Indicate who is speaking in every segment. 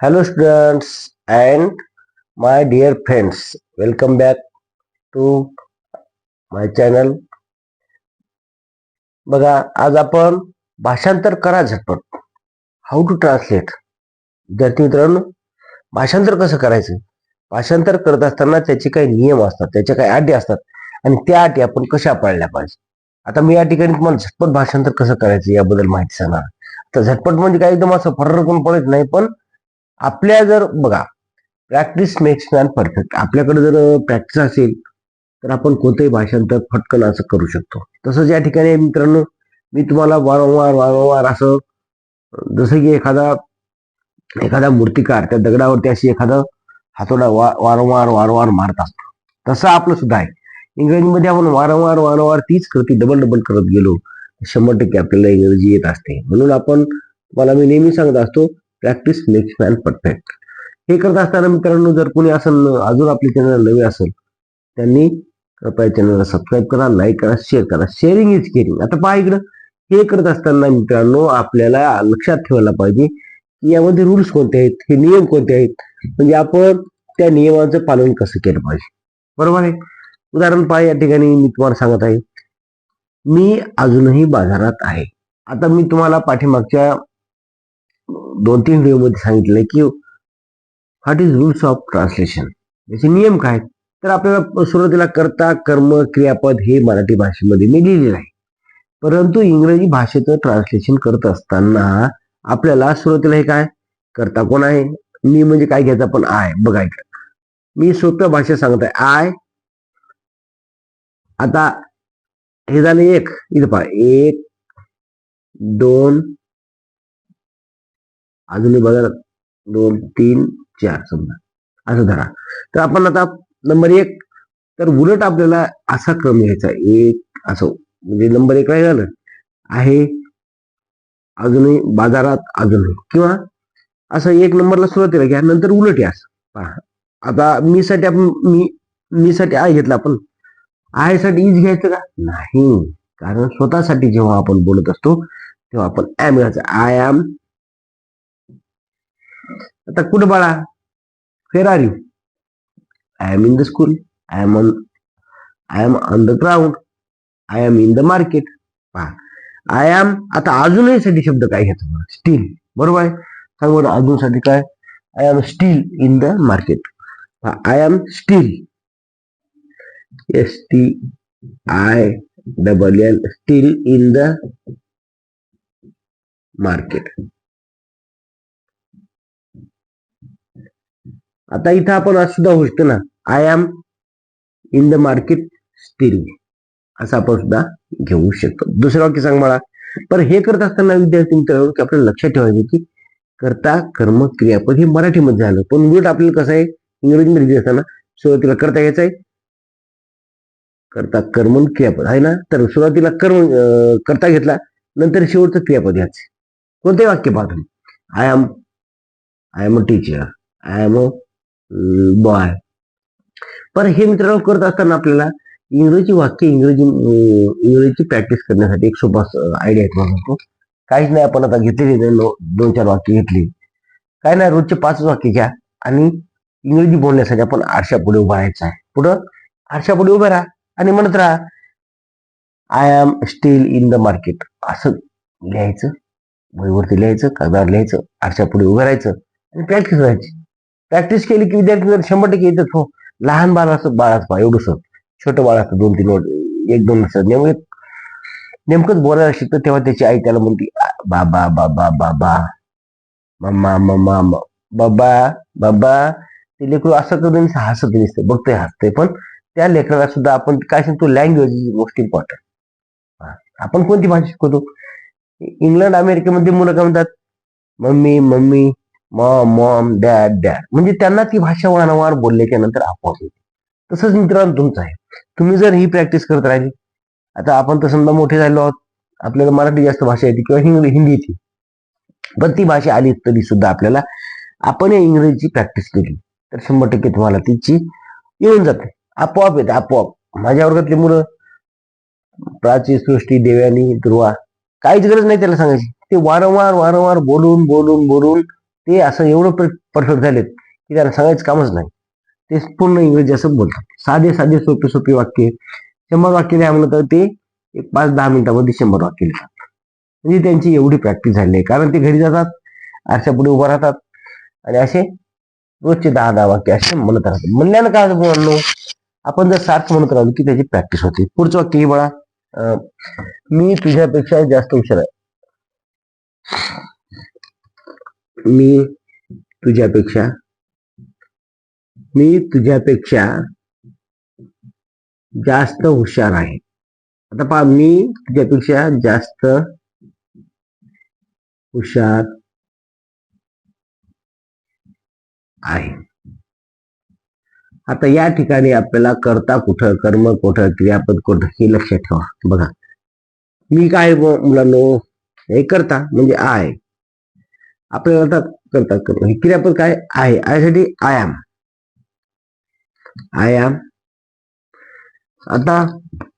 Speaker 1: Hello, students and my dear friends. Welcome back to my channel. बघा आज आपण भाषांतर करा झटपट हाऊ टू ट्रान्सलेट विद्यार्थी मित्रांनो भाषांतर कसं करायचं? भाषांतर करत असताना त्याचे काही नियम असतात त्याच्या काही अटी असतात आणि त्या अटी आपण कशा पाळल्या पाहिजे? आता मी या ठिकाणी तुम्हाला झटपट भाषांतर कसं करायचं याबद्दल माहिती सांगणार. तर झटपट म्हणजे काय एकदम असं फर्र कोण पडत नाही पण आपल्या जर बघा प्रॅक्टिस मेक्स मॅन परफेक्ट आपल्याकडे जर प्रॅक्टिस असेल तर आपण कोणतंही भाषांतर फटकन असं करू शकतो. तसंच या ठिकाणी मित्रांनो मी तुम्हाला वारंवार वारंवार असं जसं की एखादा एखादा मूर्तिकार त्या दगडावरती अशी एखादा हातोडा वा वारंवार वारंवार मारत असतो. तसं आपलं सुद्धा आहे. इंग्रजीमध्ये आपण वारंवार वारंवार तीच कृती डबल डबल करत गेलो शंभर टक्के आपल्याला इंग्रजी येत असते. म्हणून आपण तुम्हाला मी नेहमी सांगत असतो प्रॅक्टिस मेक्स मॅन परफेक्ट हे करत असताना मित्रांनो जर कोणी असेल अजून आपले चॅनल नवे असेल त्यांनी कृपया चॅनलला सबस्क्राईब करा लाईक करा शेअर करा. शेअरिंग इज केअरिंग आता पहा इकडं. हे करत असताना मित्रांनो आपल्याला लक्षात ठेवायला पाहिजे की यामध्ये रूल्स कोणते आहेत हे नियम कोणते आहेत? म्हणजे आपण त्या नियमाचं पालन कसं केलं पाहिजे? बरोबर आहे? उदाहरण पहा या ठिकाणी मी तुम्हाला सांगत आहे. मी अजूनही बाजारात आहे. आता मी तुम्हाला पाठीमागच्या दोन तीन व्हिडिओमध्ये सांगितलंय की what is rules of translation याचे नियम काय तर आपल्याला सुरुवातीला कर्ता कर्म क्रियापद हे मराठी भाषेमध्ये मी लिहिलेलं आहे. परंतु इंग्रजी भाषेचं ट्रान्सलेशन करत असताना आपल्याला सुरुवातीला हे काय? करता कोण आहे? मी म्हणजे काय घ्यायचं? पण आय बघा इकडे. मी सोप्या भाषेत सांगत आहे आय आता हे झालं एक. इथं पहा. एक दोन अजूनही बघा दोन तीन चार समजा. असं धरा. तर आपण आता नंबर एक तर उलट आपल्याला असा क्रम घ्यायचा एक असं म्हणजे नंबर एक काय झालं? आहे अजूनही बाजारात अजूनही. किंवा असं एक नंबरला सुरुवातीला घ्या नंतर उलट या पहा. आता मी साठी आपण मी मी साठी आय घेतला आपण. आयसाठी इज घ्यायचं का? नाही. कारण स्वतःसाठी जेव्हा आपण बोलत असतो तेव्हा आपण ऍम घ्यायचं. आय ॲम आता कुठं बाळा? Where are you I am in the school I am on I am on the ground I am in the market पहा. आय एम आता अजूनही साठी शब्द काय घेतो स्टील बरोबर आहे? सांग बरं अजून साठी काय I am still in the market I am still S T I double L still in the market आता इथं आपण आज सुद्धा होऊ शकतो ना. I am in the market still असं आपण सुद्धा घेऊ शकतो. दुसरं वाक्य सांग मला. पण हे करत असताना विद्यार्थी मित्रांनो की आपल्याला लक्षात ठेवायचं की कर्ता कर्म क्रियापद हे मराठीमध्ये झालं. पण उलट आपल्याला कसं आहे? इंग्रजीमध्ये असताना सुरुवातीला करता घ्यायचं आहे. करता कर्म क्रियापद. आहे ना? तर सुरुवातीला कर्म अं, करता घेतला. नंतर शेवटचं क्रियापद घ्यायचं कोणते वाक्य पाहतो I am I am a teacher I am a boy पण हे मित्रांनो करत असताना आपल्याला इंग्रजी वाक्य इंग्रजी इंग्रजीची प्रॅक्टिस करण्यासाठी एक सोपा आयडिया आहे तुम्हाला सांगतो. काहीच नाही आपण आता घेतलेली नाही, दोन चार वाक्य घेतली. काय नाही रोजचे पाच वाक्य घ्या आणि इंग्रजी बोलण्यासाठी आपण आरशा पुढे उभा राहायचं आहे. पुढं आरशा पुढे उभे राहा आणि म्हणत राहा I am still in the market असं लिहायचं वहीवरती लिहायचं कागदावर लिहायचं आरशा पुढे उभं राहायचं आणि प्रॅक्टिस करायची. प्रॅक्टिस केली की विद्यार्थी जर शंभर टक्के येतात हो. लहान बाळ असं बाळाच पहा एवढंच छोटं बाळ असतं दोन तीन वर्ष एक दोन वर्ष. नेमके नेमकंच बोलायला शिकतं तेव्हा त्याची आई त्याला म्हणते बाबा बाबा बाबा. मम्मा मम्मा बाबा बाबा. ते लेकरू असं करून हसत दिसते बघतोय हसतंय. पण त्या लेकराला सुद्धा आपण काय सांगतो लँग्वेज इज मोस्ट इम्पॉर्टंट आपण कोणती भाषा शिकवतो? इंग्लंड अमेरिकेमध्ये मुलं काय म्हणतात? Mummy mummy. Mom mom dad dad. म्हणजे त्यांना ती भाषा वारंवार बोलल्याच्या नंतर आपोआप येते. तसंच मित्रांनो तुमचं आहे. तुम्ही जर ही प्रॅक्टिस करत राहिली आता आपण तर समजा मोठे झालो आहोत आपल्याला मराठी जास्त भाषा येते किंवा इंग्रजी हिंदी येते. पण ती भाषा आली तरी सुद्धा आपल्याला आपण या इंग्रजीची प्रॅक्टिस केली तर शंभर टक्के तुम्हाला तिची येऊन जाते. आपोआप येते आपोआप. माझ्या वर्गातली मुलं प्राची सृष्टी देव्यानी ध्रुवा काहीच गरज नाही त्याला सांगायची. ते वारंवार वारंवार बोलून बोलून बोलून ते असं एवढं परफेक्ट झालेत की त्यांना सांगायचं कामच नाही. ते पूर्ण इंग्रजी असं बोलतात. साधे साधे सोपे सोपे वाक्य. शंभर वाक्य लिहा म्हणलं तर ते एक पाच दहा मिनिटामध्ये शंभर वाक्य लिहितात. म्हणजे त्यांची एवढी प्रॅक्टिस झाली आहे. कारण ते घरी जातात आरच्या पुढे उभं राहतात आणि असे रोजचे दहा दहा वाक्य असे म्हणत राहतात. म्हणल्यानं काय म्हणलो आपण जर सारखं म्हणत राहतो की त्याची प्रॅक्टिस होते. पुढचं वाक्य हे बळा अं, मी तुझ्यापेक्षा जास्त हुशार आहे. मी तुझ्यापेक्षा मी तुझ्यापेक्षा जास्त हुशार आहे. आता पहा मी तुझ्यापेक्षा जास्त हुशार आहे. आता या ठिकाणी आपल्याला करता कुठं कर्म कुठं क्रियापद कुठं हे लक्षात ठेवा. बघा मी काय मुलांनो? हे करता म्हणजे आय. आपल्याला आता करता करू हे क्रियापद काय आहे? आयसाठी आय एम आय एम आता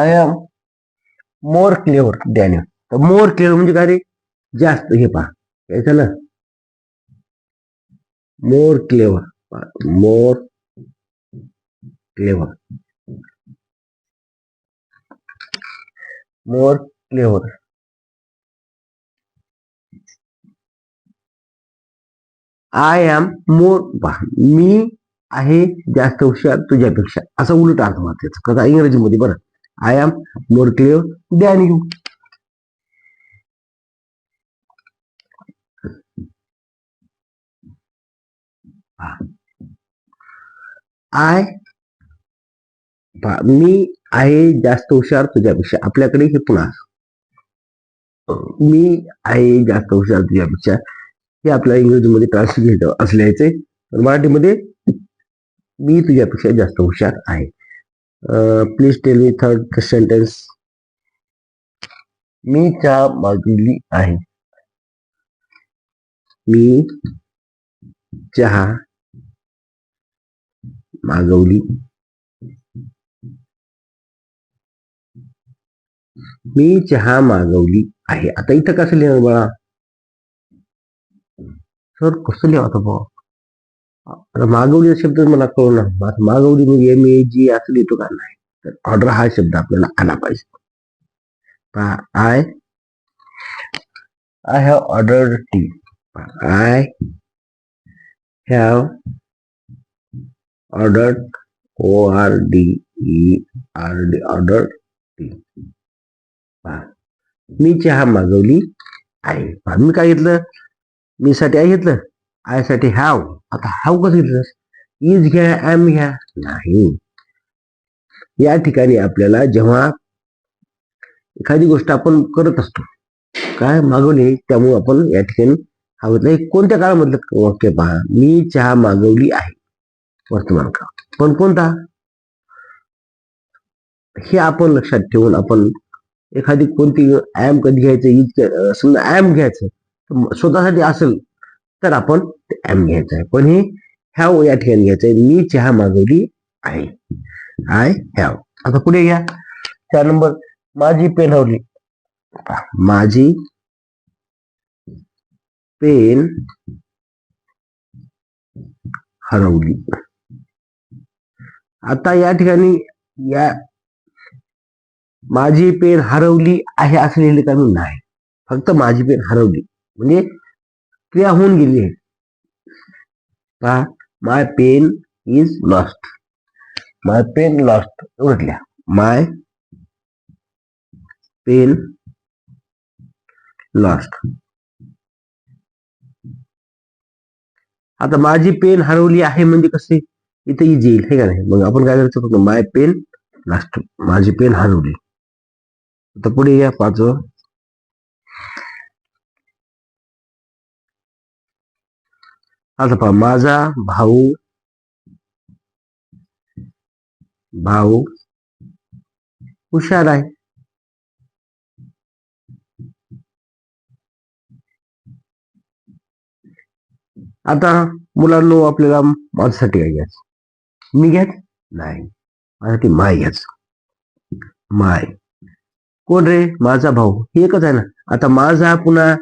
Speaker 1: I am more clever Daniel तर मोर क्लिअर म्हणजे काय रे? जास्त. हे पहा. काय झालं? More clever more clever more clever I am more मी आहे जास्त हुशार तुझ्यापेक्षा. असा उलट अर्थ मात्र कसा? इंग्रजीमध्ये बरं. I am more clear than you I मी आहे जास्त हुशार तुझ्यापेक्षा. आपल्याकडे हे पुन्हा मी आहे जास्त हुशार तुझ्यापेक्षा. हे आपल्या इंग्रजीमध्ये ट्रान्सलेट असल्याचे पण मराठीमध्ये मी तुझ्यापेक्षा जास्त हुशार आहे. Please tell me third sentence मी चहा मागवली आहे. मी चहा मागवली. मी चहा मागवली आहे. आता इथं कसं लिहिणार बाळा? सर कसं लिहा आता आता मागवली हा शब्द मला कळू ना. आता मागवली मग एम ए जी असं लिहितो का? नाही. तर ऑर्डर हा शब्द आपल्याला आला पाहिजे. I I have order tea I have order O R D E R D order tea मी चहा मागवली आहे. मी काय घेतलं? मी साठी आय घेतलं आयसाठी हॅव. आता हॅव कसं घेतलं इज घ्या एम घ्या. नाही. या ठिकाणी आपल्याला जेव्हा एखादी गोष्ट आपण करत असतो काय मागवली त्यामुळे आपण या ठिकाणी हा हे कोणत्या काळामधलं वाक्य पहा? मी चहा मागवली आहे वर्तमान काळ. पण कोणता? हे आपण लक्षात ठेवून आपण एखादी कोणती ॲम कधी घ्यायचं इज समजा ॲम घ्यायचं. स्वतःसाठी असेल तर आपण ते ऍम घ्यायचं आहे. पण हे हॅव या ठिकाणी घ्यायचं आहे. मी चहा मागवली आहे. आय हॅव आता पुढे घ्या चार नंबर. माझी पेन हरवली माझी पेन हरवली. आता या ठिकाणी या माझी पेन हरवली आहे असं लिहिले का नाही. फक्त माझी पेन हरवली. म्हणजे क्रिया होऊन गेली आहे. पहा my pen is lost my pen lost एवढं माय पेन लॉस्ट आता माझी पेन हरवली आहे म्हणजे कसे इथे इज येईल हे का नाही? मग आपण काय करायचं फक्त माय पेन लास्ट माझी पेन हरवली. आता पुढे या पाचवं. आता पहा माझा भाऊ भाऊ हुशार आहे. आता मुलांनो आपल्याला माझ्यासाठी काय घ्यायचं? मी घ्यायच नाही. माझ्यासाठी माय घ्यायचं. माय. कोण रे? माझा भाऊ. हे एकच आहे ना. आता माझा पुन्हा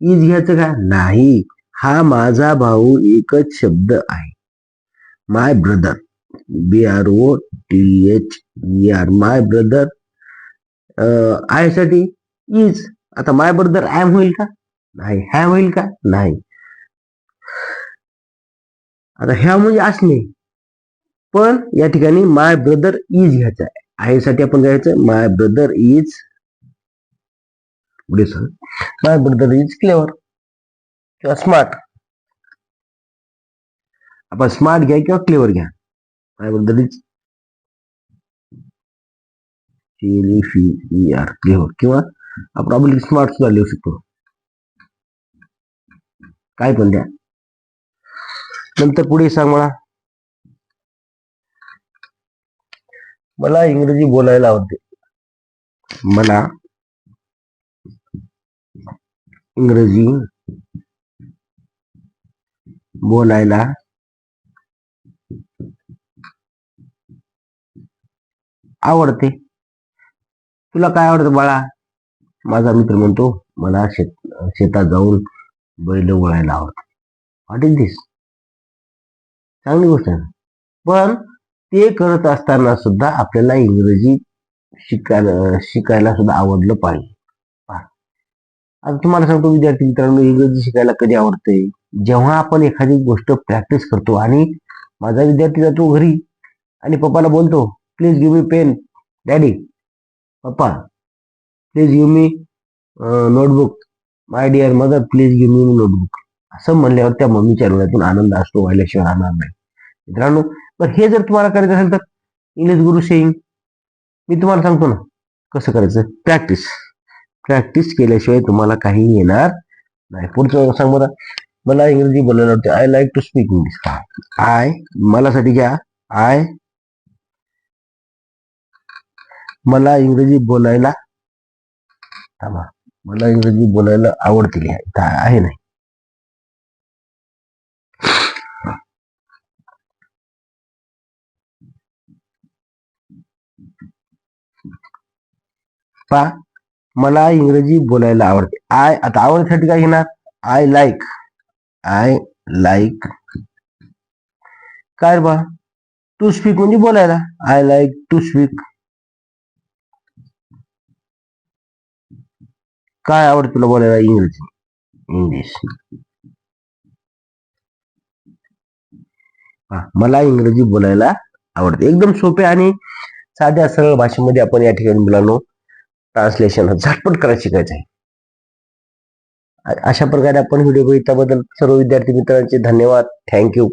Speaker 1: ईज घ्यायचं का? नाही. हा माझा भाऊ एकच शब्द आहे. My brother B R O T H B R my brother आयसाठी is आता माय ब्रदर ॲम होईल का? नाही. हॅम होईल का? नाही. आता ह्या म्हणजे असणे पण या ठिकाणी माय ब्रदर इज घ्यायचं आहे. साठी आपण घ्यायचं. माय ब्रदर इज पुढे sir my brother is clever किंवा स्मार्ट आपण स्मार्ट घ्या किंवा क्लेवर घ्या. काय ब्रदर आर क्लेवर किंवा आपण आपली स्मार्ट सुद्धा लिहू शकतो. काय पण द्या. नंतर पुढे सांग मला. मला इंग्रजी बोलायला आवडते. मला इंग्रजी बोलायला. आवडते. तुला काय आवडतं बाळा? माझा मित्र म्हणतो मला शेत शेतात जाऊन बैल वळायला आवडतं. What is this. चांगली गोष्ट आहे. पण ते करत असताना सुद्धा आपल्याला इंग्रजी शिकायला शिकायला सुद्धा आवडलं पाहिजे. आता तुम्हाला सांगतो विद्यार्थी मित्रांनो इंग्रजी शिकायला कधी आवडते जेव्हा आपण एखादी गोष्ट प्रॅक्टिस करतो आणि माझा विद्यार्थी जातो घरी आणि पप्पाला बोलतो please give me pen daddy पप्पा please give me notebook my dear mother please give me notebook असं म्हणल्यावर त्या मम्मीच्या डोळ्यातून आनंद असतो व्हायल्याशिवाय राहणार नाही. मित्रांनो पण हे जर तुम्हाला करायचं असेल तर इंग्लिश गुरु सिंग मी तुम्हाला सांगतो ना कसं करायचं? प्रॅक्टिस प्रॅक्टिस केल्याशिवाय तुम्हाला काही येणार नाही. पुढचं सांग बरं मला इंग्रजी बोलायला आवडते. I like to speak English I मलासाठी घ्या. आय मला इंग्रजी बोलायला थांबा. मला इंग्रजी बोलायला आवडते लिहा. आहे नाही? पा मला इंग्रजी बोलायला आवडते. आय आता आवडण्यासाठी काय घेणार? आय लाईक आय लाईक काय बा? टू स्पीक म्हणजे बोलायला. आय लाईक टू स्पीक काय आवडत तुला बोलायला इंग्रजी? इंग्लिश मला इंग्रजी बोलायला आवडते. एकदम सोपे आणि साध्या सरळ भाषेमध्ये आपण या ठिकाणी मुलांनो ट्रान्सलेशन झटपट करायला शिकायचं आहे. अशा प्रकारे आपण व्हिडिओ बघितल्याबद्दल सर्व विद्यार्थी मित्रांचे धन्यवाद. थँक्यू